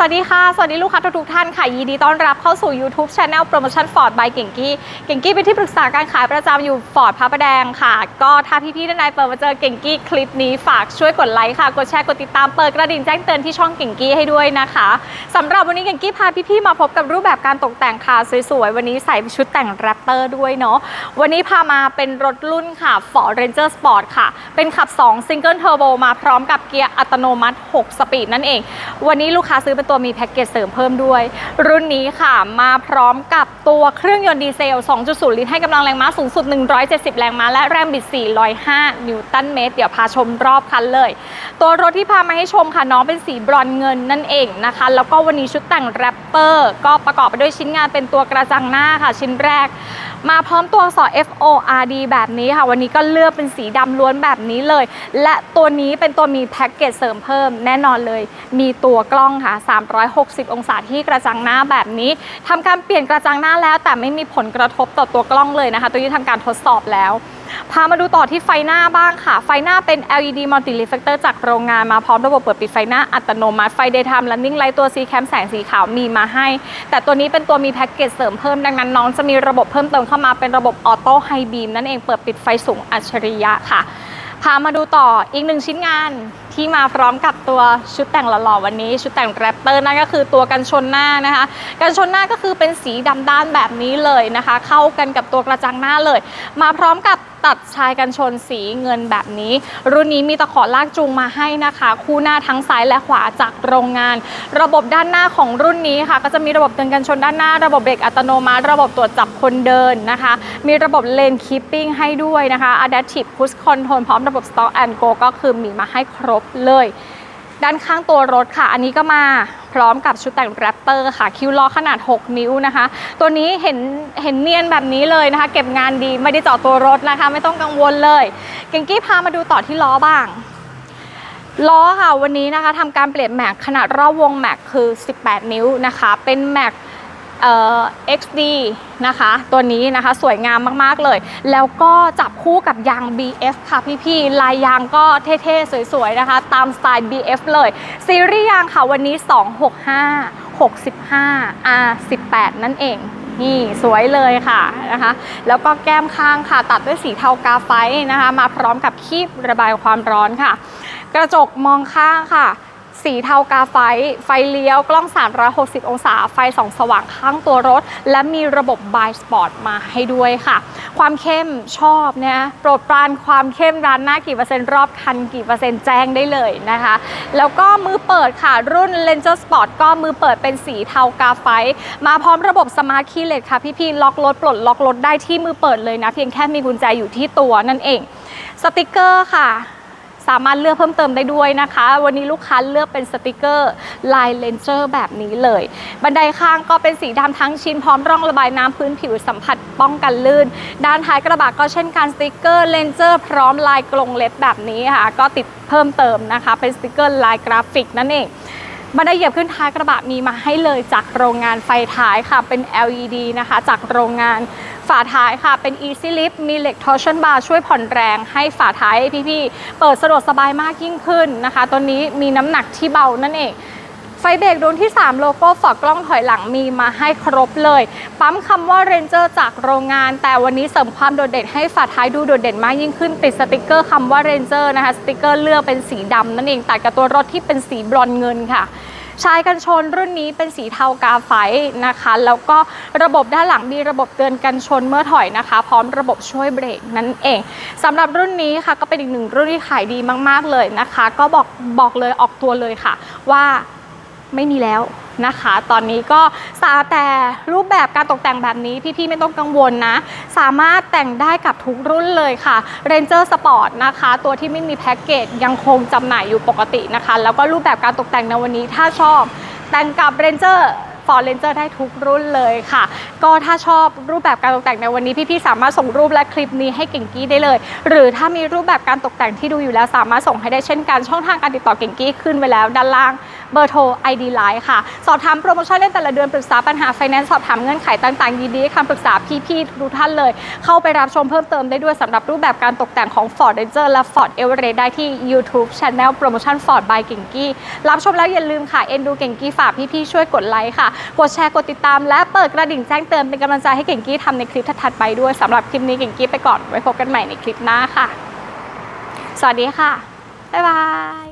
สวัสดีค่ะ สวัสดีลูกค้าทุกท่านค่ะ ยินดีต้อนรับเข้าสู่ YouTube Channel Promotion Ford by เก่งกี้ เก่งกี้เป็นที่ปรึกษาการขายประจำอยู่ Ford พระประแดงค่ะ ก็ถ้าพี่ๆท่านใดเปิดมาเจอเก่งกี้คลิปนี้ฝากช่วยกดไลค์ค่ะ กดแชร์ กดติดตามเปิดกระดิ่งแจ้งเตือนที่ช่องเก่งกี้ให้ด้วยนะคะสำหรับวันนี้เก่งกี้พาพี่ๆมาพบกับรูปแบบการตกแต่งค่ะสวยๆ วันนี้ใส่ชุดแต่งแรปเตอร์ด้วยเนาะ วันนี้พามาเป็นรถรุ่นค่ะ Ford Ranger Sport ค่ะ เป็นขับ 2 Single Turbo มาพร้อมกับเกียร์อัตโนมัติ 6 สปีดนั่นเอง วันนี้ลูกค้าซื้อเป็นตัวมีแพ็กเกจเสริมเพิ่มด้วย รุ่นนี้ค่ะมาพร้อมกับตัวเครื่องยนต์ดีเซล 2.0 ลิตรให้กำลังแรงม้าสูงสุด 170 แรงม้า และแรงบิด 405 นิวตันเมตร เดี๋ยวพาชมรอบคันเลย ตัวรถที่พามาให้ชมค่ะน้องเป็นสีบรอนเงินนั่นเองนะคะ แล้วก็วันนี้ชุดแต่งแรปเปอร์ก็ประกอบไปด้วยชิ้นงานเป็นตัวกระจังหน้าค่ะ ชิ้นแรก มาพร้อมตัวอักษร F O R D แบบนี้ค่ะ วันนี้ก็เลือกเป็นสีดำล้วนแบบนี้เลย และตัวนี้เป็นตัวมีแพ็กเกจเสริมเพิ่มแน่นอนเลย มีตัวกล้องค่ะ 360 องศาที่กระจังหน้าแบบนี้ทำการเปลี่ยนกระจังหน้าแล้ว แต่ไม่มีผลกระทบต่อตัวกล้องเลยนะคะ ตัวนี้ทำการทดสอบแล้ว พามาดูต่อที่ไฟหน้าบ้างค่ะ ไฟหน้าเป็น LED Multi Reflector จากโรงงานมาพร้อมระบบเปิดปิดไฟหน้าอัตโนมัติ ไฟ Daytime Running Light ตัว C Cam แสงสีขาวมีมาให้ แต่ตัวนี้เป็นตัวมีแพ็กเกจเสริมเพิ่มดังนั้นน้องจะมีระบบเพิ่มเติมเข้ามาเป็นระบบออโต้ไฮบีมนั่นเองเปิดปิดไฟสูงอัจฉริยะค่ะ พามาดูต่ออีกหนึ่งชิ้นงานที่มาพร้อมกับตัวชุดแต่งหล่อๆวันนี้ ชุดแต่งแรปเตอร์นั่นก็คือตัวกันชนหน้านะคะ กันชนหน้าก็คือเป็นสีดำด้านแบบนี้เลยนะคะ เข้ากันกับตัวกระจังหน้าเลย มาพร้อมกับ ตัดชายกันชนสีเงินแบบนี้ รุ่นนี้มีตะขอลากจูงมาให้นะคะ คู่หน้าทั้งซ้ายและขวาจากโรงงาน ระบบด้านหน้าของรุ่นนี้ค่ะ ก็จะมีระบบเตือนกันชนด้านหน้า ระบบเบรกอัตโนมัติ ระบบตรวจจับคนเดินนะคะ มีระบบเลนคีปปิ้งให้ด้วยนะคะ Adaptive Cruise Control พร้อมระบบ Stop and Go ก็คือมีมาให้ครบเลย ด้านข้างตัวรถค่ะ อันนี้ก็มาพร้อมกับชุดแต่งแรปเตอร์ค่ะ คิวล้อขนาด 6 นิ้วนะคะ ตัวนี้เห็นเห็นเนียนแบบนี้เลยนะคะ เก็บงานดีไม่ได้เจาะตัวรถนะคะ ไม่ต้องกังวลเลย เก่งกี้พามาดูต่อที่ล้อบ้างล้อค่ะวันนี้นะคะทำการเปลี่ยนแม็กขนาดรอบวงแม็กคือ 18 นิ้วนะคะ เป็นแม็ก เอ่อ XD นะคะ ตัวนี้นะคะสวยงามมากๆเลย แล้วก็จับคู่กับยาง BF ค่ะพี่ๆลายยางก็เท่ๆ สวยๆนะคะ ตามสไตล์ BF เลย ซีรีส์ยางค่ะวันนี้ 265 65 R18 นั่นเองนี่สวยเลยค่ะนะคะ แล้วก็แก้มข้างค่ะตัดด้วยสีเทากาไฟนะคะ มาพร้อมกับคีบระบายความร้อนค่ะ กระจกมองข้างค่ะ สีเทากาไฟ ไฟเลี้ยวกล้อง 360 องศา ไฟส่องสว่างข้างตัวรถ และมีระบบบายสปอร์ตมาให้ด้วยค่ะ ความเข้มชอบเนี่ยโปรดปรานความเข้มร้านหน้ากี่เปอร์เซ็นต์รอบคันกี่เปอร์เซ็นต์แจ้งได้เลยนะคะ แล้วก็มือเปิดค่ะ รุ่น Ranger Sport ก็มือเปิดเป็นสีเทากาไฟ มาพร้อมระบบสมาร์ทคีย์เลสค่ะพี่ๆล็อกรถปลดล็อกรถได้ที่มือเปิดเลยนะ เพียงแค่มีกุญแจอยู่ที่ตัวนั่นเองสติกเกอร์ค่ะ สามารถเลือกเพิ่มเติมได้ด้วยนะคะ วันนี้ลูกค้าเลือกเป็นสติกเกอร์ลายเลนเจอร์แบบนี้เลย บันไดข้างก็เป็นสีดำทั้งชิ้นพร้อมร่องระบายน้ำพื้นผิวสัมผัสป้องกันลื่น ด้านท้ายกระบะก็เช่นกันสติกเกอร์เลนเจอร์พร้อมลายกรงเล็บแบบนี้ค่ะ ก็ติดเพิ่มเติมนะคะ เป็นสติกเกอร์ลายกราฟิกนั่นเอง บันไดเหยียบขึ้นท้ายกระบะมีมาให้เลยจากโรงงานไฟท้ายค่ะเป็น LED นะคะ จากโรงงานฝาท้ายค่ะ เป็น Easy Lift มีเหล็ก torsion bar ช่วยผ่อนแรงให้ฝาท้ายพี่ๆเปิดสะดวกสบายมากยิ่งขึ้นนะคะ ตัวนี้มีน้ำหนักที่เบานั่นเอง ไฟเบรกดวงที่ 3 โลโก้ฝากล้องถอยหลังมีมาให้ครบเลย ปั๊มคำว่า Ranger จากโรงงาน แต่วันนี้เสริมความโดดเด่นให้ฝาท้ายดูโดดเด่นมากยิ่งขึ้นติดสติกเกอร์คำว่า Ranger นะคะสติกเกอร์เลือกเป็นสีดำนั่นเองตัดกับตัวรถที่เป็นสีบรอนเงินค่ะชายกันชนรุ่นนี้เป็นสีเทากาไฟนะคะ แล้วก็ระบบด้านหลังมีระบบเตือนกันชนเมื่อถอยนะคะ พร้อมระบบช่วยเบรกนั่นเองสำหรับรุ่นนี้ค่ะก็เป็นอีกหนึ่งรุ่นที่ขายดีมาก ๆเลยนะคะ ก็บอกบอกเลยออกตัวเลยค่ะ ว่า ไม่มีแล้วนะคะ ตอนนี้ก็สาแต่รูปแบบการตกแต่งแบบนี้พี่ๆไม่ต้องกังวลนะ สามารถแต่งได้กับทุกรุ่นเลยค่ะ Ranger Sport นะคะ ตัวที่ไม่มีแพ็กเกจยังคงจำหน่ายอยู่ปกตินะคะ แล้วก็รูปแบบการตกแต่งในวันนี้ถ้าชอบ แต่งกับ Ranger Ford Ranger ได้ทุกรุ่นเลยค่ะ ก็ถ้าชอบรูปแบบการตกแต่งในวันนี้พี่ๆสามารถส่งรูปและคลิปนี้ให้เก่งกี้ได้เลย หรือถ้ามีรูปแบบการตกแต่งที่ดูอยู่แล้วสามารถส่งให้ได้เช่นกันช่องทางการติดต่อเก่งกี้ขึ้นไว้แล้วด้านล่างเบอร์โทร ID Line ค่ะ สอบถามโปรโมชั่นในแต่ละเดือนปรึกษาปัญหาไฟแนนซ์สอบถามเงื่อนไขต่างๆยินดีให้คำปรึกษาพี่ๆทุกท่านเลย เข้าไปรับชมเพิ่มเติมได้ด้วยสำหรับรูปแบบการตกแต่งของ Ford Ranger และ Ford Everest ได้ที่ YouTube Channel Promotion Ford by เก่งกี้รับชมแล้วอย่าลืมค่ะเอ็นดูเก่งกี้ฝากพี่ๆช่วยกดไลค์ค่ะกดแชร์กดติดตาม และเปิดกระดิ่งแจ้งเตือนเป็นกำลังใจให้เก่งกี้ทำในคลิปถัดไปด้วยสำหรับคลิปนี้เก่งกี้ไปก่อนไว้พบกันใหม่ในคลิปหน้าค่ะ สวัสดีค่ะ บ๊ายบาย